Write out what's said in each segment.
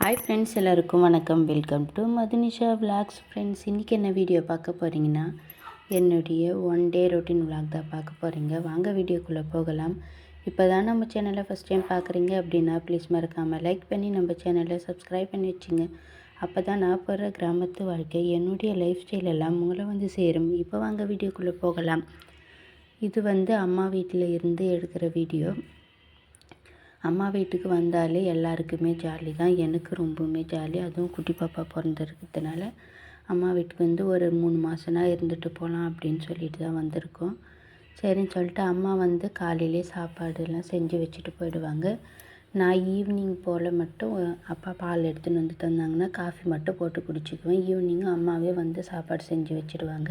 Hi friends எல்லாருக்கும் வணக்கம். Welcome to Madhunisha vlogs friends இன்றைக்கி என்ன வீடியோ பார்க்க போகிறீங்கன்னா என்னுடைய ஒன் டே ரொட்டீன் விலாக் தான் பார்க்க போகிறீங்க வாங்க வீடியோக்குள்ளே போகலாம். இப்போ தான் நம்ம சேனலை ஃபஸ்ட் டைம் பார்க்குறீங்க அப்படின்னா ப்ளீஸ் மறக்காமல் லைக் பண்ணி நம்ம சேனலை சப்ஸ்கிரைப் பண்ணி வச்சுங்க. அப்போ தான் நான் போகிற கிராமத்து வாழ்க்கை என்னுடைய லைஃப் ஸ்டைல் எல்லாம் உங்களை வந்து சேரும். இப்போ வாங்க வீடியோக்குள்ளே போகலாம். இது வந்து அம்மா வீட்டில் இருந்து எடுக்கிற வீடியோ அம்மா வீட்டுக்கு வந்தாலே எல்லாருக்குமே ஜாலி தான். எனக்கு ரொம்பவுமே ஜாலி. அதுவும் குட்டி பாப்பா பிறந்திருக்கிறதுனால அம்மா வீட்டுக்கு வந்து ஒரு மூணு மாதம்னா இருந்துட்டு போகலாம் அப்படின்னு சொல்லிட்டு தான் வந்திருக்கோம். சரின்னு சொல்லிட்டு அம்மா வந்து காலையிலே சாப்பாடுலாம் செஞ்சு வச்சுட்டு போயிடுவாங்க. நான் ஈவினிங் போல் மட்டும் அப்பா பால் எடுத்துன்னு வந்து தந்தாங்கன்னா காஃபி மட்டும் போட்டு குடிச்சிக்குவேன். ஈவினிங்கும் அம்மாவே வந்து சாப்பாடு செஞ்சு வச்சுடுவாங்க.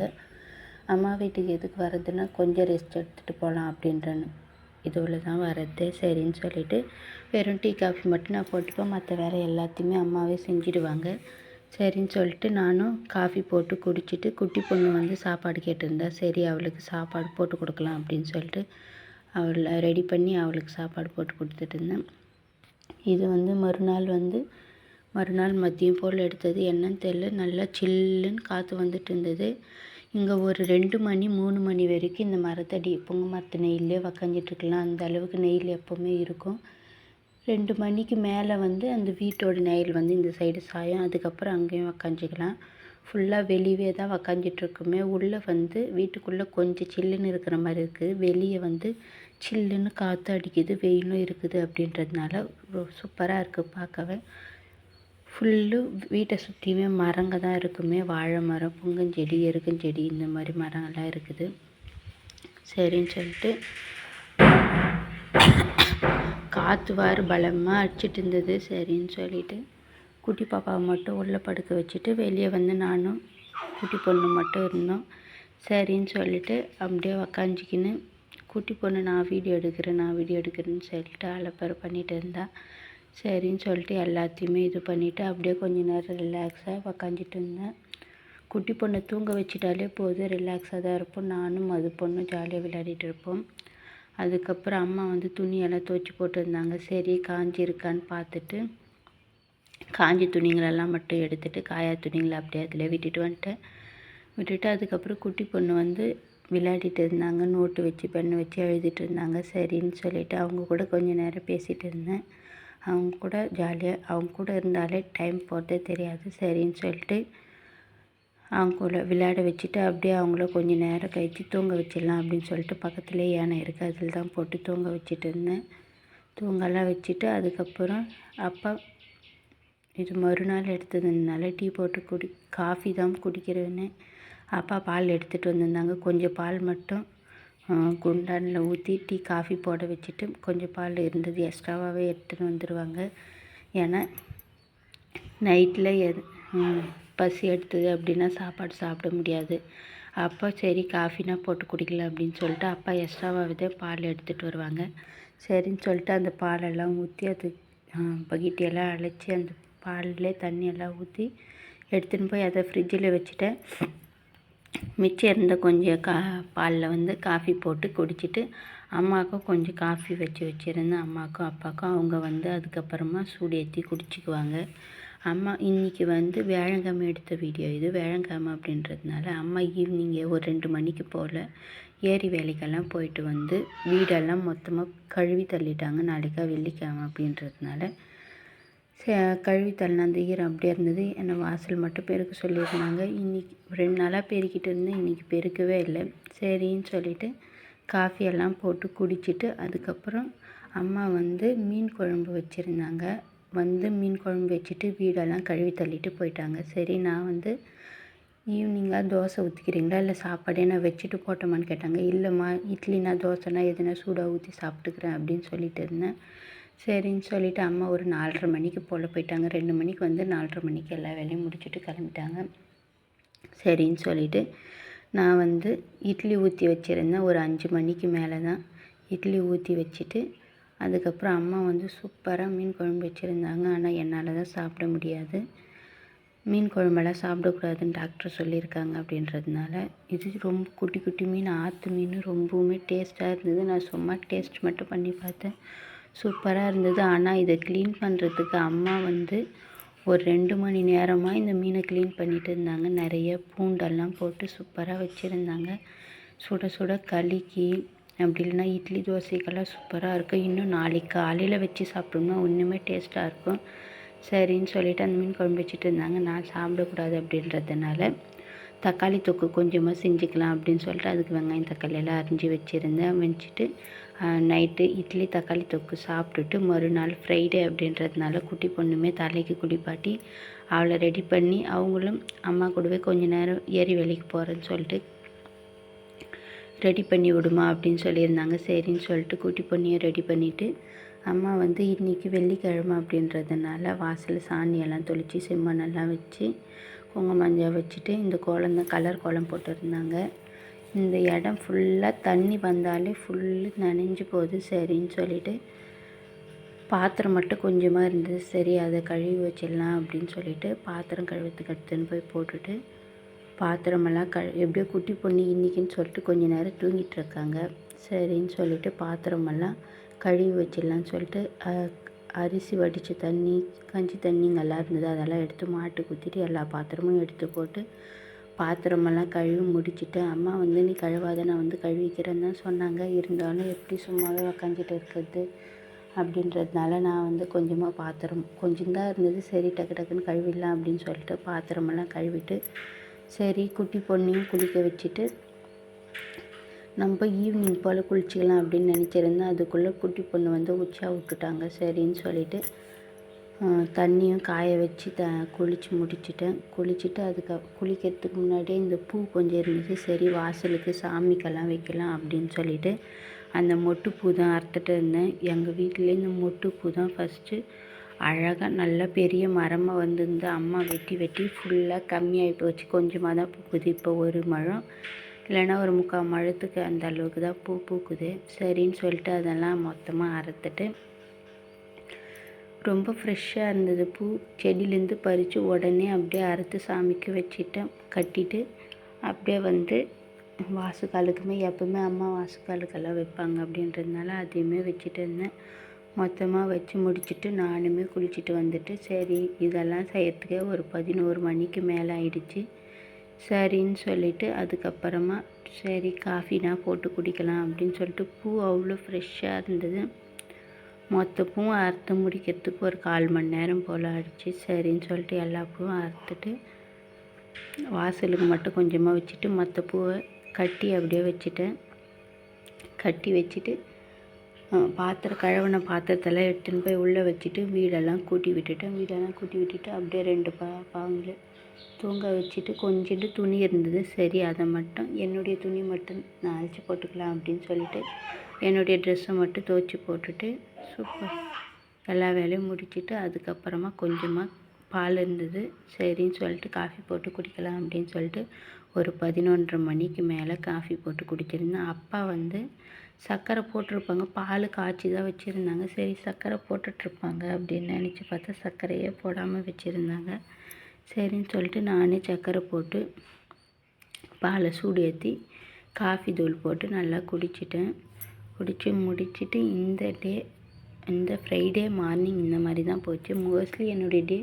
அம்மா வீட்டுக்கு எதுக்கு வர்றதுன்னா கொஞ்சம் ரெஸ்ட் எடுத்துகிட்டு போகலாம் அப்படின்றன்னு. இதுவில் தான் வர்றது. சரின்னு சொல்லிட்டு வெறும் டீ காஃபி மட்டும் நான் போட்டுப்பேன். மற்ற வேறு எல்லாத்தையுமே அம்மாவே செஞ்சுடுவாங்க. சரின்னு சொல்லிட்டு நானும் காஃபி போட்டு குடிச்சிட்டு குட்டி பொண்ணு வந்து சாப்பாடு கேட்டிருந்தா சரி அவளுக்கு சாப்பாடு போட்டு கொடுக்கலாம் அப்படின்னு சொல்லிட்டு அவளை ரெடி பண்ணி அவளுக்கு சாப்பாடு போட்டு கொடுத்துட்டு இருந்தேன். இது வந்து மறுநாள் வந்து மறுநாள் மதியம் போல் எடுத்தது. என்னன்னு தெரியல. நல்லா சில்லுன்னு காற்று வந்துட்டு இருந்தது. இங்கே ஒரு ரெண்டு மணி மூணு மணி வரைக்கும் இந்த மரத்தடி எப்போங்க மரத்து நெய்லே உக்காஞ்சிட்ருக்கலாம் அந்த அளவுக்கு நெயில் எப்போவுமே இருக்கும். ரெண்டு மணிக்கு மேலே வந்து அந்த வீட்டோட நெயில் வந்து இந்த சைடு சாயம். அதுக்கப்புறம் அங்கேயும் உக்காஞ்சிக்கலாம் ஃபுல்லாக வெளியே தான் உக்காஞ்சிட்ருக்குமே உள்ளே வந்து வீட்டுக்குள்ளே கொஞ்சம் சில்லுன்னு இருக்கிற மாதிரி இருக்குது வெளியே வந்து சில்லுன்னு காற்று அடிக்குது வெயிலும் இருக்குது அப்படின்றதுனால சூப்பராக இருக்குது பார்க்கவே. ஃபுல்லு வீட்டை சுற்றியுமே மரங்க தான் இருக்குமே. வாழை மரம் புங்கஞ்செடி எருக்கஞ்செடி இந்த மாதிரி மரங்கள்லாம் இருக்குது. சரின்னு சொல்லிட்டு காற்று வாறு பலமாக அடிச்சிட்டு இருந்தது. சரின்னு சொல்லிட்டு குட்டி பாப்பாவை மட்டும் உள்ளே படுக்க வச்சுட்டு வெளியே வந்து நானும் குட்டி பொண்ணு மட்டும் இருந்தோம். சரின்னு சொல்லிட்டு அப்படியே உக்காஞ்சிக்கின்னு குட்டி பொண்ணு நான் வீடியோ எடுக்கிறேன் நான் வீடியோ எடுக்கிறேன்னு சொல்லிட்டு அலப்பறை பண்ணிகிட்டு இருந்தா. சரின்னு சொல்லிட்டு எல்லாத்தையுமே இது பண்ணிவிட்டு அப்படியே கொஞ்ச நேரம் ரிலாக்ஸாக உக்காந்துட்டு இருந்தேன். குட்டி பொண்ணை தூங்க வச்சிட்டாலே போதும் ரிலாக்ஸாக தான் இருப்போம். நானும் அது பொண்ணும் ஜாலியாக விளையாடிட்டு இருப்போம். அதுக்கப்புறம் அம்மா வந்து துணியெல்லாம் துவச்சி போட்டிருந்தாங்க. சரி காஞ்சி இருக்கான்னு பார்த்துட்டு காஞ்சி துணிங்களெல்லாம் மட்டும் எடுத்துகிட்டு காயா துணிங்களை அப்படியே அதில் விட்டுட்டு வந்துட்டேன். விட்டுட்டு அதுக்கப்புறம் குட்டி பொண்ணு வந்து விளையாடிட்டு இருந்தாங்க. நோட்டு வச்சு பெண்ணை வச்சு எழுதிட்டு இருந்தாங்க. சரின்னு சொல்லிவிட்டு அவங்க கூட கொஞ்சம் நேரம் பேசிகிட்டு இருந்தேன். அவங்க கூட ஜாலியாக அவங்க கூட இருந்தாலே டைம் போகிறதே தெரியாது. சரின்னு சொல்லிட்டு அவங்க கூட விளையாட வச்சுட்டு அப்படியே அவங்கள கொஞ்சம் நேரம் கழித்து தூங்க வச்சிடலாம் அப்படின்னு சொல்லிட்டு பக்கத்துலேயே யானை இருக்குது அதில் தான் போட்டு தூங்க வச்சுட்டு இருந்தேன். தூங்கலாம் வச்சுட்டு அதுக்கப்புறம் அப்பா இது மறுநாள் எடுத்ததுனால டீ போட்டு குடி காஃபி தான் குடிக்கிறேன்னு. அப்பா பால் எடுத்துகிட்டு வந்திருந்தாங்க. கொஞ்சம் பால் மட்டும் குண்டானில் ஊற்றி டீ காஃபி போட வச்சுட்டு கொஞ்சம் பால் இருந்தது. எக்ஸ்ட்ராவாகவே எடுத்துன்னு வந்துடுவாங்க ஏன்னா நைட்டில் எது பசி எடுத்தது அப்படின்னா சாப்பாடு சாப்பிட முடியாது. அப்போ சரி காஃபினா போட்டு குடிக்கலாம் அப்படின்னு சொல்லிட்டு அப்பா எக்ஸ்ட்ராவாகவே பால் எடுத்துகிட்டு வருவாங்க. சரின்னு சொல்லிட்டு அந்த பாலெல்லாம் ஊற்றி அது பகிட்டியெல்லாம் அழைச்சி அந்த பாலில் தண்ணியெல்லாம் ஊற்றி எடுத்துன்னு போய் அதை ஃப்ரிட்ஜில் வச்சுட்டேன். மிச்சம் இருந்த கொஞ்சம் கா பாலில் வந்து காஃபி போட்டு குடிச்சிட்டு அம்மாவுக்கும் கொஞ்சம் காஃபி வச்சு வச்சுருந்தேன். அம்மாவுக்கும் அப்பாவுக்கும் அவங்க வந்து அதுக்கப்புறமா சூடு ஏற்றி குடிச்சிக்குவாங்க. அம்மா இன்றைக்கி வந்து வேழங்கிழமை எடுத்த வீடியோ இது. வேழங்கிழமை அப்படின்றதுனால அம்மா ஈவினிங்கே ஒரு ரெண்டு மணிக்கு போல் ஏரி வேலைக்கெல்லாம் போயிட்டு வந்து வீடெல்லாம் மொத்தமாக கழுவி தள்ளிட்டாங்க. நாளைக்கா வெள்ளிக்கிழமை அப்படின்றதுனால கழுவி தள்ளின அந்த ஈரம் அப்படியே இருந்தது. என்னை வாசல் மட்டும் பெருக்க சொல்லியிருந்தாங்க. இன்றைக்கி ரெண்டு நாளாக பெருக்கிட்டு இருந்தேன். இன்றைக்கி பெருக்கவே இல்லை. சரின்னு சொல்லிவிட்டு காஃபியெல்லாம் போட்டு குடிச்சிட்டு அதுக்கப்புறம் அம்மா வந்து மீன் குழம்பு வச்சுருந்தாங்க. வந்து மீன் குழம்பு வச்சுட்டு வீடெல்லாம் கழுவி தள்ளிட்டு போயிட்டாங்க. சரி நான் வந்து ஈவினிங்காக தோசை ஊற்றிக்கிறீங்களா இல்லை சாப்பாடே நான் வச்சுட்டு போட்டோமான்னு கேட்டாங்க. இல்லைம்மா இட்லினா தோசைனா எதுனா சூடாக ஊற்றி சாப்பிட்டுக்கிறேன் அப்படின்னு சொல்லிட்டு இருந்தேன். சரின்னு சொல்லிவிட்டு அம்மா ஒரு நாலரை மணிக்கு போல் போயிட்டாங்க. ரெண்டு மணிக்கு வந்து நாலரை மணிக்கு எல்லா வேலையும் முடிச்சுட்டு கிளம்பிட்டாங்க. சரின்னு சொல்லிவிட்டு நான் வந்து இட்லி ஊற்றி வச்சுருந்தேன். ஒரு அஞ்சு மணிக்கு மேலே தான் இட்லி ஊற்றி வச்சுட்டு அதுக்கப்புறம் அம்மா வந்து சூப்பராக மீன் குழம்பு வச்சுருந்தாங்க. ஆனால் என்னால் தான் சாப்பிட முடியாது. மீன் குழம்பெல்லாம் சாப்பிடக்கூடாதுன்னு டாக்டர் சொல்லியிருக்காங்க அப்படின்றதுனால இது ரொம்ப குட்டி குட்டி மீன் ஆற்று மீன் ரொம்பவுமே டேஸ்ட்டாக இருந்தது. நான் சும்மா டேஸ்ட் மட்டும் பண்ணி பார்த்தேன். சூப்பராக இருந்தது. ஆனால் இதை க்ளீன் பண்ணுறதுக்கு அம்மா வந்து ஒரு ரெண்டு மணி நேரமாக இந்த மீனை க்ளீன் பண்ணிட்டு இருந்தாங்க. நிறைய பூண்டெல்லாம் போட்டு சூப்பராக வச்சுருந்தாங்க. சுட சுட களிக்கு அப்படி இல்லைன்னா இட்லி தோசைக்கெல்லாம் சூப்பராக இருக்கும். இன்னும் நாளைக்கு காலையில் வச்சு சாப்பிட்டோம்னா இன்னுமே டேஸ்ட்டாக இருக்கும். சரின்னு சொல்லிவிட்டு அந்த மீன் குழம்பு வச்சுட்டு இருந்தாங்க. நான் சாப்பிடக்கூடாது அப்படின்றதுனால தக்காளி தொக்கு கொஞ்சமாக செஞ்சுக்கலாம் அப்படின்னு சொல்லிட்டு அதுக்கு வெங்காயம் தக்காளி எல்லாம் அரிஞ்சு வச்சுருந்தேன். வச்சுட்டு நைட்டு இட்லி தக்காளி தொக்கு சாப்பிட்டுட்டு மறுநாள் ஃப்ரைடே அப்படின்றதுனால குட்டி பொண்ணுமே தலைக்கு குளிப்பாட்டி அவளை ரெடி பண்ணி அவங்களும் அம்மா கூடவே கொஞ்ச நேரம் ஏறி வேலைக்கு போகிறேன்னு சொல்லிட்டு ரெடி பண்ணி விடுமா அப்படின்னு சொல்லியிருந்தாங்க. சரின்னு சொல்லிட்டு குட்டி பொண்ணையும் ரெடி பண்ணிவிட்டு அம்மா வந்து இன்றைக்கி வெள்ளிக்கிழமை அப்படின்றதுனால வாசலில் சாணியெல்லாம் தொளித்து செம்மண்ணெல்லாம் வச்சு குங்கும மஞ்சள் வச்சுட்டு இந்த கோலம் தான் கலர் கோலம் போட்டிருந்தாங்க. இந்த இடம் ஃபுல்லாக தண்ணி வந்தாலே ஃபுல்லு நனைஞ்சு போகுது சரின்னு சொல்லிவிட்டு பாத்திரம் மட்டும் கொஞ்சமாக இருந்தது. சரி அதை கழுவி வச்சிடலாம் அப்படின்னு சொல்லிட்டு பாத்திரம் கழுவுறதுக்கு எடுத்துன்னு போய் போட்டுட்டு பாத்திரமெல்லாம் க எப்படியோ குட்டி பொண்ணு இன்றைக்கின்னு சொல்லிட்டு கொஞ்ச நேரம் தூங்கிட்டு இருக்காங்க. சரின்னு சொல்லிட்டு பாத்திரமெல்லாம் கழுவி வச்சிடலான்னு சொல்லிட்டு அரிசி வடித்த தண்ணி கஞ்சி தண்ணிங்கெல்லாம் இருந்தது. அதெல்லாம் எடுத்து மாட்டுக்கு ஊற்றிட்டு எல்லா பாத்திரமும் எடுத்து போட்டு பாத்திரமெல்லாம் கழுவி முடிச்சுட்டு அம்மா வந்து நீ கழுவாத நான் வந்து கழுவிக்கிறேன்னு தான் சொன்னாங்க. இருந்தாலும் எப்படி சும்மாவே உக்காந்துட்டு இருக்கிறது? அப்படின்றதுனால நான் வந்து கொஞ்சமாக பாத்திரம் கொஞ்சம் தான் இருந்தது. சரி டக்கு டக்குன்னு கழுவிடலாம் அப்படின்னு சொல்லிட்டு பாத்திரமெல்லாம் கழுவிட்டு சரி குட்டி பொண்ணையும் குளிக்க வச்சுட்டு நம்ம ஈவினிங் போல் குளிச்சிக்கலாம் அப்படின்னு நினச்சிருந்தேன் அதுக்குள்ளே குட்டி பொண்ணு வந்து உச்சா விட்டுட்டாங்க. சரின்னு சொல்லிவிட்டு தண்ணியும் காய வச்சு த குளித்து முடிச்சிட்டேன். குளிச்சுட்டு அதுக்கு குளிக்கிறதுக்கு முன்னாடியே இந்த பூ கொஞ்சம் இருந்துச்சு. சரி வாசலுக்கு சாமிக்கெல்லாம் வைக்கலாம் அப்படின்னு சொல்லிட்டு அந்த மொட்டு பூ தான் அறுத்துட்டு இருந்தேன். எங்கள் வீட்டிலே இந்த மொட்டு பூ தான் ஃபஸ்ட்டு அழகாக நல்ல பெரிய மரமாக வந்திருந்து அம்மா வெட்டி வெட்டி ஃபுல்லாக கம்மியாகி போச்சு. கொஞ்சமாக தான் பூக்குது. இப்போ ஒரு மழம் இல்லைன்னா ஒரு முக்கால் மழத்துக்கு அந்த அளவுக்கு தான் பூ பூக்குது. சரின்னு சொல்லிட்டு அதெல்லாம் மொத்தமாக அறுத்துட்டு ரொம்ப ஃப்ரெஷ்ஷாக இருந்தது பூ. செடியிலேருந்து பறித்து உடனே அப்படியே அறுத்து சாமிக்கு வச்சுட்டேன். கட்டிட்டு அப்படியே வந்து வாசுக்காலுக்குமே எப்போவுமே அம்மா வாசுக்காலுக்கெல்லாம் வைப்பாங்க அப்படின்றதுனால அதையுமே வச்சுட்டு இருந்தேன். மொத்தமாக வச்சு முடிச்சுட்டு நானுமே குளிச்சுட்டு வந்துட்டு சரி இதெல்லாம் செய்யறதுக்கே ஒரு பதினோரு மணிக்கு மேலே ஆயிடுச்சு. சரின்னு சொல்லிவிட்டு அதுக்கப்புறமா சரி காஃபினா போட்டு குடிக்கலாம் அப்படின்னு சொல்லிட்டு பூ அவ்வளோ ஃப்ரெஷ்ஷாக இருந்தது. மொத்த பூவும் அறுத்து முடிக்கிறதுக்கு ஒரு கால் மணி நேரம் போல் ஆயிடுச்சு. சரின்னு சொல்லிட்டு எல்லா பூவும் அறுத்துட்டு வாசலுக்கு மட்டும் கொஞ்சமாக வச்சுட்டு மற்ற பூவை கட்டி அப்படியே வச்சுட்டேன். கட்டி வச்சுட்டு பாத்திரம் கழுவின பாத்திரத்தெல்லாம் எடுத்துன்னு போய் உள்ளே வச்சுட்டு வீடெல்லாம் கூட்டி விட்டுட்டேன். வீடெல்லாம் கூட்டி விட்டுட்டு அப்படியே ரெண்டு பா பாவங்களே தூங்க வச்சுட்டு கொஞ்சோண்டு துணி இருந்தது. சரி அதை மட்டும் என்னுடைய துணி மட்டும் நான் அழைச்சி போட்டுக்கலாம் அப்படின்னு சொல்லிட்டு என்னுடைய ட்ரெஸ்ஸை மட்டும் துவச்சி போட்டுட்டு சூப்பர் எல்லா வேலையும் முடிச்சுட்டு அதுக்கப்புறமா கொஞ்சமாக பால் இருந்தது. சரின்னு சொல்லிட்டு காஃபி போட்டு குடிக்கலாம் அப்படின்னு சொல்லிட்டு ஒரு பதினொன்றரை மணிக்கு மேலே காஃபி போட்டு குடிச்சிருந்தேன். அப்பா வந்து சர்க்கரை போட்டிருப்பாங்க. பால் காய்ச்சி தான் வச்சுருந்தாங்க. சரி சர்க்கரை போட்டுட்ருப்பாங்க அப்படின்னு நினச்சி பார்த்தா சர்க்கரையே போடாமல் வச்சுருந்தாங்க. சரின்னு சொல்லிட்டு நானே சர்க்கரை போட்டு பாலை சூடு ஏற்றி காஃபி தூள் போட்டு நல்லா குடிச்சிட்டேன். குடித்து முடிச்சுட்டு இந்த டே இந்த ஃப்ரைடே மார்னிங் இந்த மாதிரி தான் போச்சு. மோஸ்ட்லி என்னுடைய டே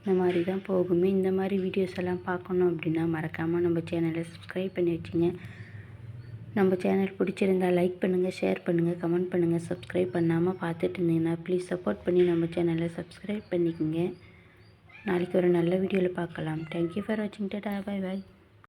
இந்த மாதிரி தான் போகுமே. இந்த மாதிரி வீடியோஸ் எல்லாம் பார்க்கணும் அப்படின்னா மறக்காமல் நம்ம சேனலை சப்ஸ்கிரைப் பண்ணி வச்சுங்க. நம்ம சேனல் பிடிச்சிருந்தா லைக் பண்ணுங்கள் ஷேர் பண்ணுங்கள் கமெண்ட் பண்ணுங்கள் சப்ஸ்கிரைப் பண்ணாமல் பார்த்துட்டு இருந்தீங்கன்னா ப்ளீஸ் சப்போர்ட் பண்ணி நம்ம சேனலை சப்ஸ்கிரைப் பண்ணிக்கோங்க. நாளைக்கு ஒரு நல்ல வீடியோவில் பார்க்கலாம். தேங்க்யூ ஃபார் வாட்சிங் டேட்டா பாய் பாய்